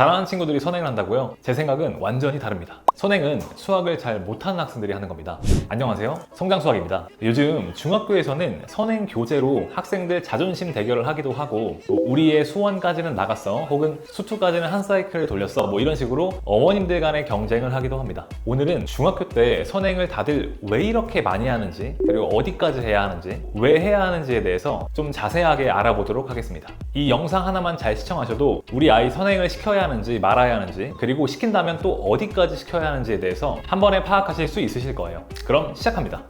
잘하는 친구들이 선행을 한다고요? 제 생각은 완전히 다릅니다. 선행은 수학을 잘 못하는 학생들이 하는 겁니다. 안녕하세요. 성장수학입니다. 요즘 중학교에서는 선행 교재로 학생들 자존심 대결을 하기도 하고 뭐 우리의 수원까지는 나갔어 혹은 수투까지는 한 사이클을 돌렸어 뭐 이런 식으로 어머님들 간의 경쟁을 하기도 합니다. 오늘은 중학교 때 선행을 다들 왜 이렇게 많이 하는지 그리고 어디까지 해야 하는지 왜 해야 하는지에 대해서 좀 자세하게 알아보도록 하겠습니다. 이 영상 하나만 잘 시청하셔도 우리 아이 선행을 시켜야 하는 지 말아야 하는지 그리고 시킨다면 또 어디까지 시켜야 하는지에 대해서 한 번에 파악하실 수 있으실 거예요. 그럼 시작합니다.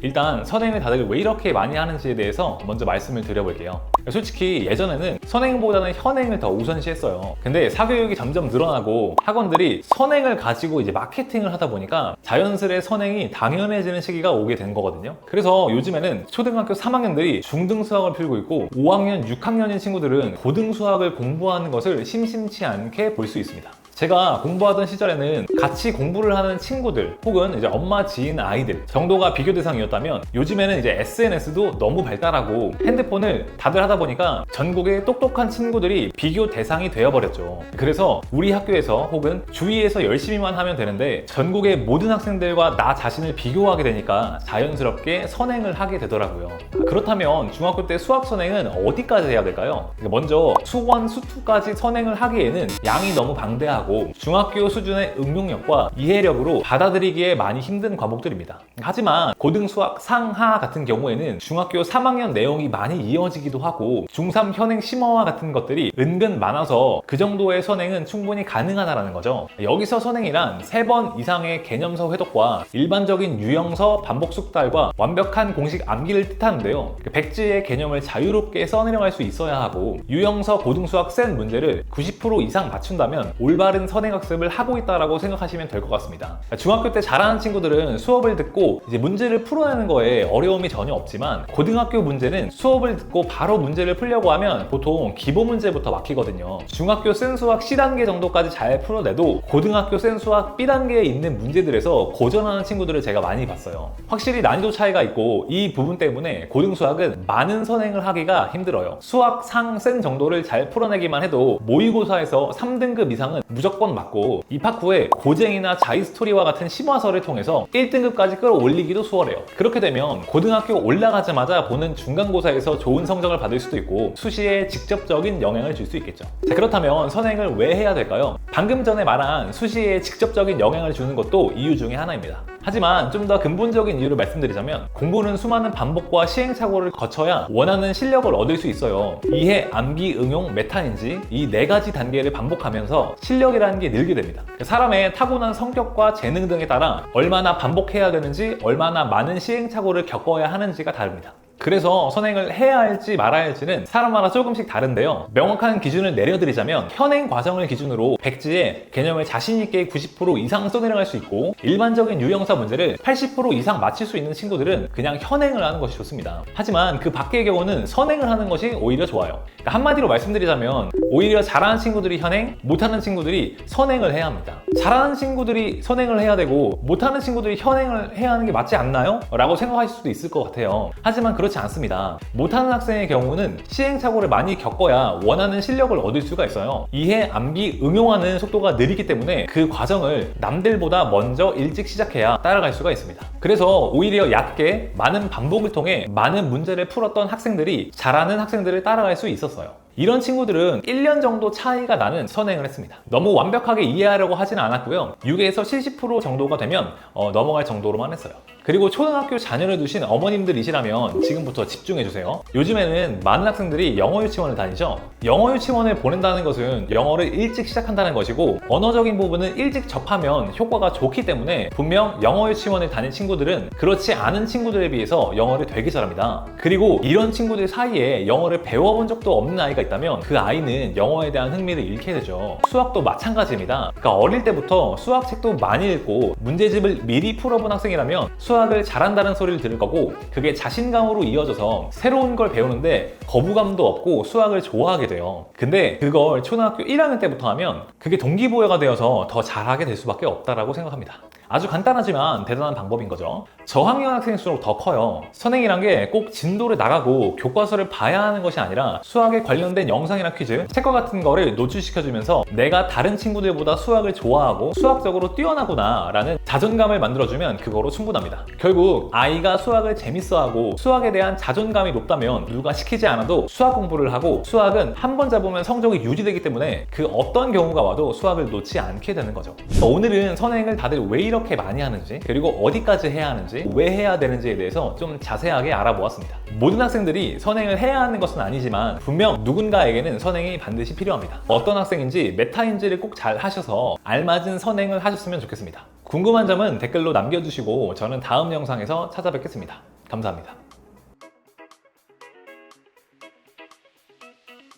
일단 선행을 다들 왜 이렇게 많이 하는지에 대해서 먼저 말씀을 드려볼게요. 솔직히 예전에는 선행보다는 현행을 더 우선시했어요. 근데 사교육이 점점 늘어나고 학원들이 선행을 가지고 이제 마케팅을 하다 보니까 자연스레 선행이 당연해지는 시기가 오게 된 거거든요. 그래서 요즘에는 초등학교 3학년들이 중등 수학을 풀고 있고 5학년, 6학년인 친구들은 고등 수학을 공부하는 것을 심심치 않게 볼 수 있습니다. 제가 공부하던 시절에는 같이 공부를 하는 친구들 혹은 이제 엄마 지인 아이들 정도가 비교 대상이었다면 요즘에는 이제 SNS도 너무 발달하고 핸드폰을 다들 하다 보니까 전국의 똑똑한 친구들이 비교 대상이 되어버렸죠. 그래서 우리 학교에서 혹은 주위에서 열심히만 하면 되는데 전국의 모든 학생들과 나 자신을 비교하게 되니까 자연스럽게 선행을 하게 되더라고요. 그렇다면 중학교 때 수학 선행은 어디까지 해야 될까요? 먼저 수원, 수투까지 선행을 하기에는 양이 너무 방대하고 중학교 수준의 응용력과 이해력으로 받아들이기에 많이 힘든 과목들입니다. 하지만 고등 수학 상하 같은 경우에는 중학교 3학년 내용이 많이 이어지기도 하고 중3 현행 심어와 같은 것들이 은근 많아서 그 정도의 선행은 충분히 가능하다는 거죠. 여기서 선행이란 3번 이상의 개념서 회독과 일반적인 유형서 반복 숙달과 완벽한 공식 암기를 뜻하는데요. 그 백지의 개념을 자유롭게 써내려갈 수 있어야 하고 유형서 고등수학 센 문제를 90% 이상 맞춘다면 올바른 선행학습을 하고 있다라고 생각하시면 될 것 같습니다. 중학교 때 잘하는 친구들은 수업을 듣고 이제 문제를 풀어내는 거에 어려움이 전혀 없지만 고등학교 문제는 수업을 듣고 바로 문제를 풀려고 하면 보통 기본 문제부터 막히거든요. 중학교 센 수학 C단계 정도까지 잘 풀어내도 고등학교 센 수학 B단계에 있는 문제들에서 고전하는 친구들을 제가 많이 봤어요. 확실히 난이도 차이가 있고 이 부분 때문에 고등 수학은 많은 선행을 하기가 힘들어요. 수학 상 센 정도를 잘 풀어내기만 해도 모의고사에서 3등급 이상은 무조건 맞고 입학 후에 고쟁이나 자이스토리와 같은 심화서를 통해서 1등급까지 끌어올리기도 수월해요. 그렇게 되면 고등학교 올라가자마자 보는 중간고사에서 좋은 성적을 받을 수도 있고 수시에 직접적인 영향을 줄 수 있겠죠. 자, 그렇다면 선행을 왜 해야 될까요? 방금 전에 말한 수시에 직접적인 영향을 주는 것도 이유 중에 하나입니다. 하지만 좀 더 근본적인 이유를 말씀드리자면 공부는 수많은 반복과 시행착오를 거쳐야 원하는 실력을 얻을 수 있어요. 이해, 암기, 응용, 메타인지 이 네 가지 단계를 반복하면서 실력이라는 게 늘게 됩니다. 사람의 타고난 성격과 재능 등에 따라 얼마나 반복해야 되는지 얼마나 많은 시행착오를 겪어야 하는지가 다릅니다. 그래서 선행을 해야 할지 말아야 할지는 사람마다 조금씩 다른데요. 명확한 기준을 내려드리자면 현행 과정을 기준으로 백지에 개념을 자신있게 90% 이상 써내려갈 수 있고 일반적인 유형사 문제를 80% 이상 맞힐 수 있는 친구들은 그냥 현행을 하는 것이 좋습니다. 하지만 그 밖의 경우는 선행을 하는 것이 오히려 좋아요. 그러니까 한마디로 말씀드리자면 오히려 잘하는 친구들이 현행, 못하는 친구들이 선행을 해야 합니다. 잘하는 친구들이 선행을 해야 되고 못하는 친구들이 현행을 해야 하는 게 맞지 않나요? 라고 생각하실 수도 있을 것 같아요. 하지만 그렇지 않습니다. 못하는 학생의 경우는 시행착오를 많이 겪어야 원하는 실력을 얻을 수가 있어요. 이해, 암기, 응용하는 속도가 느리기 때문에 그 과정을 남들보다 먼저 일찍 시작해야 따라갈 수가 있습니다. 그래서 오히려 얕게 많은 반복을 통해 많은 문제를 풀었던 학생들이 잘하는 학생들을 따라갈 수 있었어요. 이런 친구들은 1년 정도 차이가 나는 선행을 했습니다. 너무 완벽하게 이해하려고 하지는 않았고요. 6에서 70% 정도가 되면 어, 넘어갈 정도로만 했어요. 그리고 초등학교 자녀를 두신 어머님들이시라면 지금부터 집중해주세요. 요즘에는 많은 학생들이 영어 유치원을 다니죠. 영어 유치원을 보낸다는 것은 영어를 일찍 시작한다는 것이고 언어적인 부분은 일찍 접하면 효과가 좋기 때문에 분명 영어 유치원을 다닌 친구들은 그렇지 않은 친구들에 비해서 영어를 되게 잘합니다. 그리고 이런 친구들 사이에 영어를 배워본 적도 없는 아이가 있다면 그 아이는 영어에 대한 흥미를 잃게 되죠. 수학도 마찬가지입니다. 그러니까 어릴 때부터 수학책도 많이 읽고 문제집을 미리 풀어본 학생이라면 수학을 잘한다는 소리를 들을 거고 그게 자신감으로 이어져서 새로운 걸 배우는데 거부감도 없고 수학을 좋아하게 돼요. 근데 그걸 초등학교 1학년 때부터 하면 그게 동기부여가 되어서 더 잘하게 될 수밖에 없다라고 생각합니다. 아주 간단하지만 대단한 방법인 거죠. 저학년 학생일수록 더 커요. 선행이란 게 꼭 진도를 나가고 교과서를 봐야 하는 것이 아니라 수학에 관련된 영상이나 퀴즈, 책과 같은 거를 노출시켜주면서 내가 다른 친구들보다 수학을 좋아하고 수학적으로 뛰어나구나 라는 자존감을 만들어주면 그거로 충분합니다. 결국 아이가 수학을 재밌어하고 수학에 대한 자존감이 높다면 누가 시키지 않아도 수학 공부를 하고 수학은 한 번 잡으면 성적이 유지되기 때문에 그 어떤 경우가 와도 수학을 놓지 않게 되는 거죠. 오늘은 선행을 다들 왜 이렇게 많이 하는지 그리고 어디까지 해야 하는지 왜 해야 되는지에 대해서 좀 자세하게 알아보았습니다. 모든 학생들이 선행을 해야 하는 것은 아니지만 분명 누군가에게는 선행이 반드시 필요합니다. 어떤 학생인지 메타인지를 꼭 잘 하셔서 알맞은 선행을 하셨으면 좋겠습니다. 궁금한 점은 댓글로 남겨주시고 저는 다음 영상에서 찾아뵙겠습니다. 감사합니다.